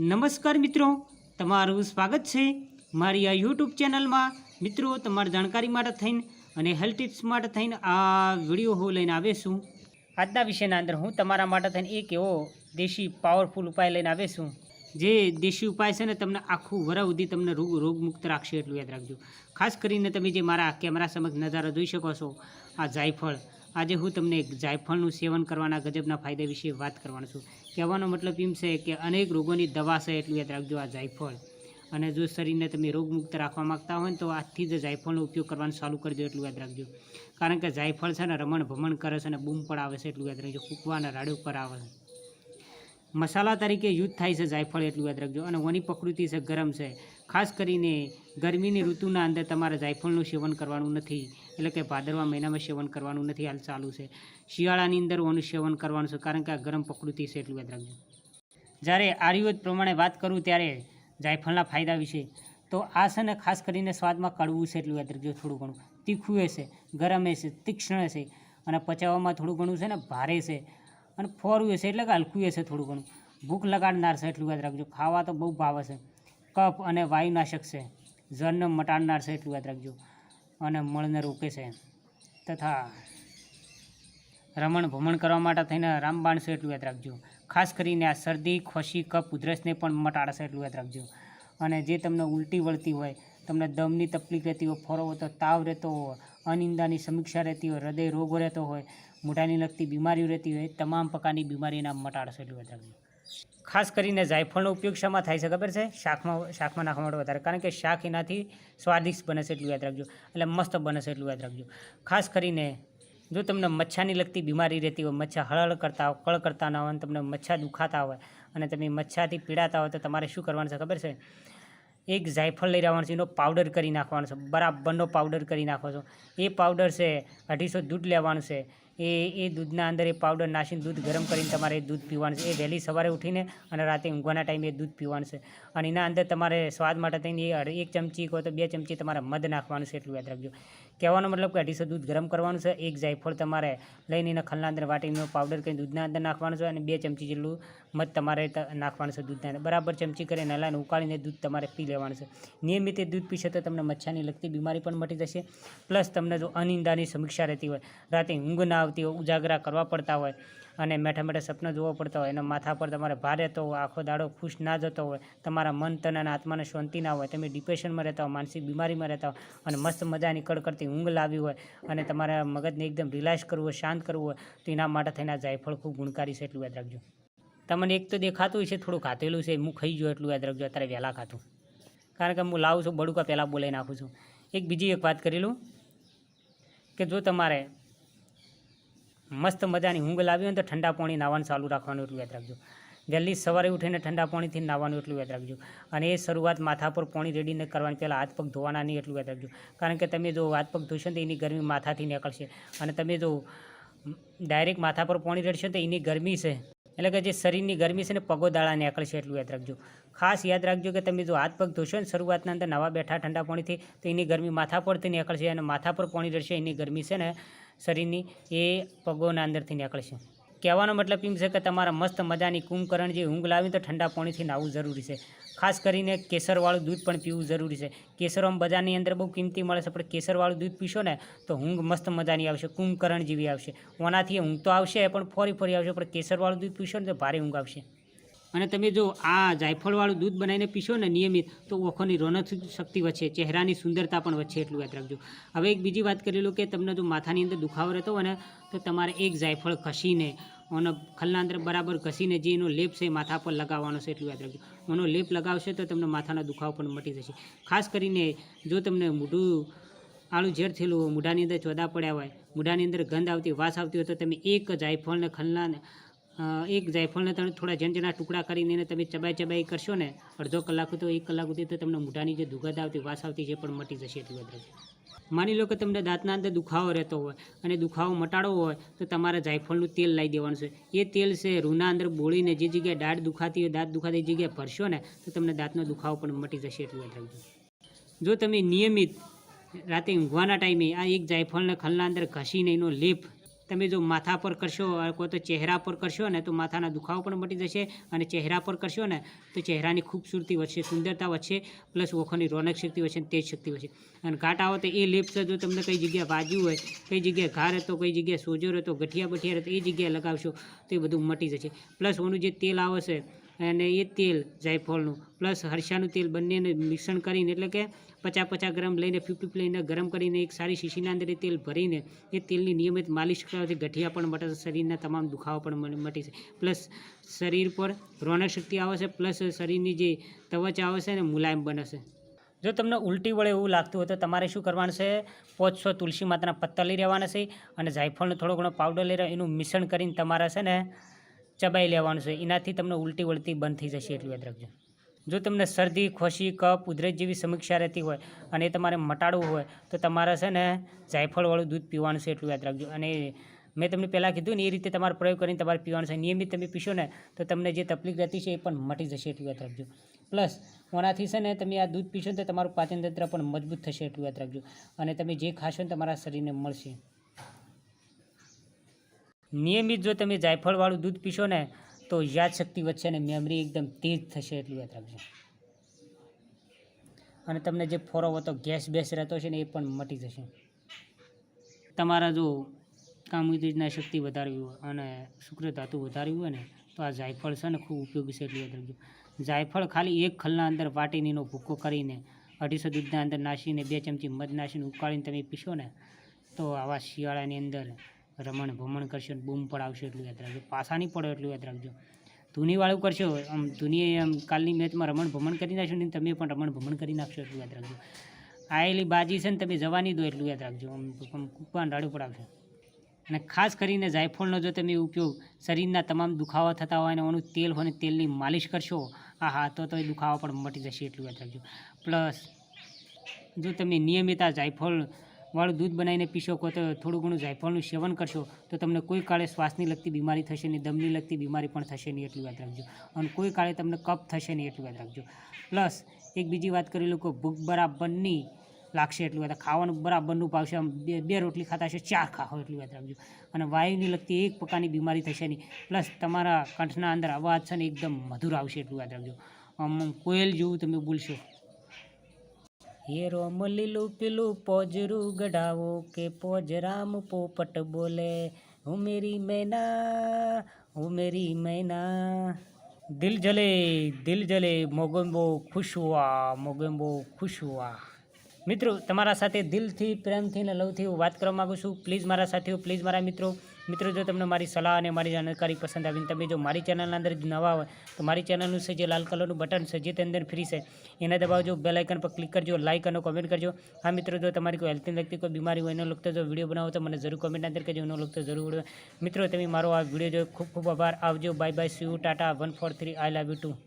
નમસ્કાર મિત્રો, તમારું સ્વાગત છે મારી આ યુટ્યુબ ચેનલમાં. મિત્રો, તમારી જાણકારી માટે થઈને અને હેલ્થ ટિપ્સ માટે થઈને આ વીડિયો હું લઈને આવીશું આજના વિષયના અંદર હું તમારા માટે થઈને એક એવો દેશી પાવરફુલ ઉપાય લઈને આવીશું જે દેશી ઉપાય છે ને, તમને આખું વરા સુધી તમને રોગ, રોગમુક્ત રાખશે એટલું યાદ રાખજો. ખાસ કરીને તમે જે મારા કેમેરા સમક્ષ નજારો જોઈ શકો છો, આ જાયફળ આજે હું તમને એક જાયફળનું સેવન કરવાના ગજબના ફાયદા વિશે વાત કરવાનો છું. કહેવાનો મતલબ એમ છે કે અનેક રોગોની દવા છે એટલું યાદ રાખજો આ જાયફળ. અને જો શરીરને તમે રોગમુક્ત રાખવા માગતા હોય તો આજથી જ જાયફળનો ઉપયોગ કરવાનું ચાલુ કરજો એટલું યાદ રાખજો. કારણ કે જાયફળ છે ને રમણ ભમણ કરે છે અને બૂમ પડાવે છે એટલું યાદ રાખજો. કૂકવા અને ઉપર આવે છે. મસાલા તરીકે યુઝ થાય છે જાયફળ એટલું યાદ રાખજો. અને વની પ્રકૃતિ છે, ગરમ છે. ખાસ કરીને ગરમીની ઋતુના અંદર તમારે જાયફળનું સેવન કરવાનું નથી. એટલે કે ભાદરવા મહિનામાં સેવન કરવાનું નથી, હાલ ચાલુ છે. શિયાળાની અંદર ઓનું સેવન કરવાનું છે, કારણ કે આ ગરમ પ્રકૃતિ છે એટલું યાદ રાખજો. જ્યારે આયુર્વેદ પ્રમાણે વાત કરું ત્યારે જાયફળના ફાયદા વિશે, તો આ છે ને ખાસ કરીને સ્વાદમાં કડવું છે એટલું યાદ રાખજો થોડું ઘણું. તીખું હશે ગરમ હશે તીક્ષ્ણ હશે અને પચાવવામાં થોડું ઘણું છે ને ભારે છે. અને ફોરવું છે એટલે કે હલકું છે થોડું ઘણું. ભૂખ લગાડનાર છે એટલું યાદ રાખજો. ખાવા તો બહુ ભાવે છે. કફ અને વાયુનાશક છે. જળને મટાડનાર છે એટલું યાદ રાખજો. અને મળને રોકે છે. તથા રમણ ભમણ કરવા માટે થઈને રામબાણ છે એટલું યાદ રાખજો. ખાસ કરીને આ શરદી, ખોશી, કફ, ઉધરસને પણ મટાડશે એટલું યાદ રાખજો. અને જે તમને ઉલટી વળતી હોય, તમને દમની તકલીફ રહેતી હોય, ફોરો તો તાવ રહેતો હોય, અનિંદાની સમીક્ષા રહેતી હોય, હૃદય રોગો રહેતો હોય મોઢાની લગતી બીમારીઓ રહેતી હોય, તમામ પ્રકારની બીમારીના મટાડશે એટલું વધારે. ખાસ કરીને જાયફળનો ઉપયોગ શામાં થાય છે ખબર છે? શાકમાં શાકમાં નાખવા માટે વધારે. કારણ કે શાક એનાથી સ્વાદિષ્ટ બને છે એટલું યાદ રાખજો. એટલે મસ્ત બને છે એટલું યાદ રાખજો. ખાસ કરીને જો તમને મચ્છાની લગતી બીમારી રહેતી હોય, મચ્છા હળહળ કરતા હોય, કળ કરતા ના હોય, અને તમને મચ્છા દુખાતા હોય, અને તમે મચ્છાથી પીડાતા હોય, તો તમારે શું કરવાનું છે ખબર છે? એક જાયફળ લઈ આવવાનું છે, એનો પાવડર કરી નાખવાનો છે. બરાબરનો પાવડર કરી નાખો છો. એ પાવડર છે અઢીસો દૂધ લેવાનું છે. એ એ દૂધના અંદર એ પાવડર નાખીને દૂધ ગરમ કરીને તમારે દૂધ પીવાનું છે. એ વહેલી સવારે ઉઠીને અને રાતે ઊંઘવાના ટાઈમે એ દૂધ પીવાનું છે. અને એના અંદર તમારે સ્વાદ માટે થઈને એક ચમચી કહો તો બે ચમચી તમારે મધ નાખવાનું છે એટલું યાદ રાખજો. કહેવાનો મતલબ કે અઢીસો દૂધ ગરમ કરવાનું છે. એક જાયફળ તમારે લઈને એના ખલના અંદર વાટીનો પાવડર કરીને દૂધના અંદર નાખવાનું છે અને બે ચમચી જેટલું મધ તમારે નાખવાનું છે દૂધના અંદર. બરાબર ચમચી કરીને હલાઈને ઉકાળીને દૂધ તમારે પી લેવાનું છે. નિયમિત દૂધ પીશે તો તમને મચ્છાની લગતી બીમારી પણ મટી જશે. પ્લસ તમને જો અનિંદાની સમીક્ષા રહેતી હોય, રાતે ઊંઘ ના આવતી હોય, ઉજાગરા કરવા પડતા હોય અને મેઠા મેઠા સપના જોવા પડતા હોય, એના માથા પર તમારે ભાર રહેતો હોય આખો દાડો ખુશ ના જતો હોય, તમારા મન તન અને આત્માને શાંતિ ના હોય, તમે ડિપ્રેશનમાં રહેતા હોય માનસિક બીમારીમાં રહેતા હોય અને મસ્ત મજાની કડકડતી ઊંઘ લાવી હોય અને તમારા મગજને એકદમ રિલેક્સ કરવું હોય, શાંત કરવું હોય, તો એના માટે થઈને જાયફળ ખૂબ ગુણકારી છે એટલું યાદ રાખજો. તમને એક તો દેખાતું છે થોડું ખાધેલું છે, હું ખાઈ ગયો એટલું યાદ રાખજો, અત્યારે વહેલા ખાતું કારણ કે હું લાવું છું, બડુકા પહેલાં બોલાવી નાખું છું. એક બીજી એક વાત કરી લઉં કે જો તમારે મસ્ત મજાની ઊંઘ લાવી હોય તો ઠંડા પાણી નાવાનું ચાલુ રાખવાનું એટલું યાદ રાખજો. વહેલી સવારે ઉઠીને ઠંડા પાણીથી નાવાનું એટલું યાદ રાખજો. અને એ શરૂઆત માથા પર પાણી રેડીને કરવાની, પહેલાં હાથ પગ ધોવાના નહીં એટલું યાદ રાખજો. કારણ કે તમે જો હાથ પગ ધોશો તો એની ગરમી માથાથી નીકળશે. અને તમે જો ડાયરેક્ટ માથા પર પાણી રેડશો તો એની ગરમી છે. એટલે કે જે શરીરની ગરમી છે ને, પગો દાળા નીકળશે એટલું યાદ રાખજો. ખાસ યાદ રાખજો કે તમે જો હાથ પગ ધોશો ને, શરૂઆતના અંદર નવા બેઠા ઠંડા પાણીથી, તો એની ગરમી માથા પરથી નીકળશે અને માથા પર પાણી રહેશે એની ગરમી છે ને, શરીરની એ પગોના અંદરથી નીકળશે. કહેવાનો મતલબ એમ છે કે તમારા મસ્ત મજાની કુંભકરણ જે ઊંઘ લાવી તો ઠંડા પાણીથી નાહવું જરૂરી છે. ખાસ કરીને કેસરવાળું દૂધ પણ પીવું જરૂરી છે. કેસર બજારની અંદર બહુ કિંમતી મળે છે, પણ કેસરવાળું દૂધ પીશો ને તો ઊંઘ મસ્ત મજાની આવશે, કુંભકરણ જેવી આવશે. ઓનાથી ઊંઘ તો આવશે પણ ફોરી ફોરી આવશે, પણ કેસરવાળું દૂધ પીશો ને તો ભારે ઊંઘ આવશે. અને તમે જો આ જાયફળવાળું દૂધ બનાવીને પીશો ને નિયમિત, તો ઓખોની રોનક શક્તિ વધશે, ચહેરાની સુંદરતા પણ વધશે એટલું યાદ રાખજો. હવે એક બીજી વાત કરી લો કે તમને જો માથાની અંદર દુખાવો રહેતો હોય ને, તો તમારે એક જાયફળ ઘસીને અને ખલના અંદર બરાબર ઘસીને જે એનો લેપ છે માથા પર લગાવવાનો છે એટલું યાદ રાખજો. એનો લેપ લગાવશે તો તમને માથાના દુખાવો પણ મટી જશે. ખાસ કરીને જો તમને મોઢું, આળું ઝેર થયેલું હોય, મોઢાની અંદર ચોદા પડ્યા હોય, મોઢાની અંદર ગંધ આવતી વાસ આવતી હોય, તો તમે એક જાયફળને ખલના એક જાયફળને તમે થોડા ઝંઝના ટુકડા કરીને એને તમે ચબાઈ ચબાઈ કરશો ને, અડધો કલાક તો એક કલાક સુધી તો તમને મોઢાની જે દુર્ગંધ આવતી, વાસ આવતી છે પણ મટી જશે એટલી વધારે માની લો કે તમને દાંતના અંદર દુખાવો રહેતો હોય અને દુખાવો મટાડવો હોય, તો તમારે જાયફળનું તેલ લાવી દેવાનું છે. એ તેલ છે રૂના અંદર બોળીને જે જગ્યાએ દાઢ દુખાતી હોય, દાંત દુખાતી જગ્યાએ ભરશો ને, તો તમને દાંતનો દુખાવો પણ મટી જશે એટલું યાદ જો તમે નિયમિત રાતે ઊંઘવાના ટાઈમે આ એક જાયફળને ખલના અંદર ઘસીને એનો લેપ તમે જો માથા પર કરશો, કોઈ તો ચહેરા પર કરશો ને, તો માથાના દુખાવો પણ મટી જશે અને ચહેરા પર કરશો ને, તો ચહેરાની ખૂબસૂરતી વધશે, સુંદરતા વધશે, પ્લસ ઓખોની રોનક શક્તિ વધશે તેજ શક્તિ વધશે. અને ઘાટ આવો તો એ લેપ્સ જો તમને કઈ જગ્યાએ વાજ્યું હોય, કઈ જગ્યાએ ઘા રહેતો કઈ જગ્યાએ સોજો રહેતો ગઠિયા બઠિયા રહેતો એ જગ્યાએ લગાવશો, તો એ બધું મટી જશે. પ્લસ ઓનું જે તેલ આવે છે અને એ તેલ જાયફળનું, પ્લસ હરસાનું તેલ બંનેને મિશ્રણ કરીને, એટલે કે પચાસ પચાસ ગ્રામ લઈને, ફિફ્ટી લઈને, ગરમ કરીને, એક સારી શીશીના અંદર તેલ ભરીને, એ તેલની નિયમિત માલિશ કરવાથી ગઠિયા પણ મટે છે, શરીરના તમામ દુખાવા પણ મટી છે પ્લસ શરીર પર રોનક શક્તિ આવે છે, પ્લસ શરીરની જે ત્વચા આવે છે ને, મુલાયમ બને છે. જો તમને ઉલટી વળે એવું લાગતું હોય તો તમારે શું કરવાનું છે? પોચસો તુલસી માતાના પત્તા લઈ રહેવાના છે અને જાયફળનો થોડો ઘણો પાવડર લઈ રહ્યો, એનું મિશ્રણ કરીને તમારે છે ને ચબાઈ લેવાનું છે. એનાથી તમને ઉલટી વળતી બંધ થઈ જશે એટલું યાદ રાખજો. જો તમને શરદી, ખોશી, કફ, ઉધરસ જેવી સમીક્ષા રહેતી હોય અને એ તમારે મટાડવું હોય, તો તમારે છે ને જાયફળવાળું દૂધ પીવાનું છે એટલું યાદ રાખજો. અને મેં તમને પહેલાં કીધું ને, એ રીતે તમારે પ્રયોગ કરીને તમારે પીવાનું છે. નિયમિત તમે પીશો ને, તો તમને જે તકલીફ રહેતી છે એ પણ મટી જશે એટલું યાદ રાખજો. પ્લસ, ઓનાથી છે ને તમે આ દૂધ પીશો તો તમારું પાચન તંત્ર પણ મજબૂત થશે એટલું યાદ રાખજો. અને તમે જે ખાશો ને, તમારા શરીરને મળશે. નિયમિત જો તમે જાયફળવાળું દૂધ પીશો ને, તો યાદશક્તિ વધશે અને મેમરી એકદમ તેજ થશે એટલું યાદ રાખજો. અને તમને જે ફોરો હતો ગેસ બેસ રહેતો છે ને એ પણ મટી જશે. તમારા જો કામુદીજના શક્તિ વધારવી હોય અને શુક્ર ધાતુ વધારવી હોય ને, તો આ જાયફળ છે ને ખૂબ ઉપયોગી છે એટલું યાદ રાખજો. જાયફળ ખાલી એક ખલના અંદર વાટીનીનો ભૂકો કરીને, અઢીસો દૂધના અંદર નાસીને બે ચમચી મધ નાસીને ઉકાળીને તમે પીશો ને, તો આવા શિયાળાની અંદર રમણ ભમણ કરશો બૂમ પડાવશો એટલું યાદ રાખજો. પાસા નહીં પડો એટલું યાદ રાખજો. ધૂનીવાળું કરશો આમ ધૂનીએ આમ કાલની મેચમાં રમણ ભમણ કરી નાખશો ને તમે પણ રમણ ભમણ કરી નાખશો એટલું યાદ રાખજો. આયેલી બાજી છે ને તમે જવાની દો એટલું યાદ રાખજો. આમ કૂપાને રાડું પડાવશો. અને ખાસ કરીને જાયફળનો જો તમે ઉપયોગ શરીરના તમામ દુખાવા થતા હોય અને એનું તેલ હોય તેલની માલિશ કરશો આ હા તો તો એ દુખાવા પણ મટી જશે એટલું યાદ રાખજો. પ્લસ, જો તમે નિયમિત આ જાયફળ વાળું દૂધ બનાવીને પીશો કો તો થોડું ઘણું જાયફળનું સેવન કરશો, તો તમને કોઈ કાળે શ્વાસની લગતી, બીમારી થશે નહીં દમની લગતી, બીમારી પણ થશે નહીં એટલું યાદ રાખજો. અને કોઈ કાળે તમને કફ થશે નહીં એટલું યાદ રાખજો. પ્લસ, એક બીજી વાત કરી લોકો ભૂખ બરાબરની લાગશે એટલું યાદ ખાવાનું બરાબરનું પાવશે, આમ બે બે રોટલી ખાતા હશે, ચાર ખાઓ એટલું યાદ રાખજો. અને વાયુની લગતી, એક પ્રકારની બીમારી થશે નહીં. પ્લસ, તમારા કંઠના અંદર અવાજ છે ને એકદમ મધુર આવશે એટલું યાદ રાખજો. આમ કોયલ જેવું તમે બોલશો એ રોમ લીલું પીલું પોજરું ગઢાવો કે પોજરામ પોપટ બોલે હું મેરી મૈના હું મેરી મૈના. દિલ જલે દિલ જલે મોગંબો ખુશ હુઆ મોગંબો ખુશ હુઆ મિત્રો, તમારા સાથે દિલથી, પ્રેમથી અને લવથી હું વાત કરવા માગું છું. પ્લીઝ મારા સાથીઓ, પ્લીઝ મારા મિત્રો. મિત્રો, જો તમને મારી સલાહ અને મારી જાણકારી પસંદ આવીને તમે જો મારી ચેનલના અંદર નવા હોય, તો મારી ચેનલનું છે જે લાલ કલરનું બટન છે જે તે અંદર ફ્રી છે, એને દબાવજો બેલ આઇકન પર ક્લિક કરજો લાઇક અને કોમેન્ટ કરજો. હા, મિત્રો, જો તમારી કોઈ હેલ્થને લગતી કોઈ બીમારી હોય, એનો લગતો જો વીડિયો બનાવો, તો મને જરૂર કોમેન્ટ અંદર કરજો એનો લગતો જરૂર મિત્રો, તમે મારો આ વીડિયો જો ખૂબ ખૂબ આભાર. આવજો bye bye see tata one four three I love you too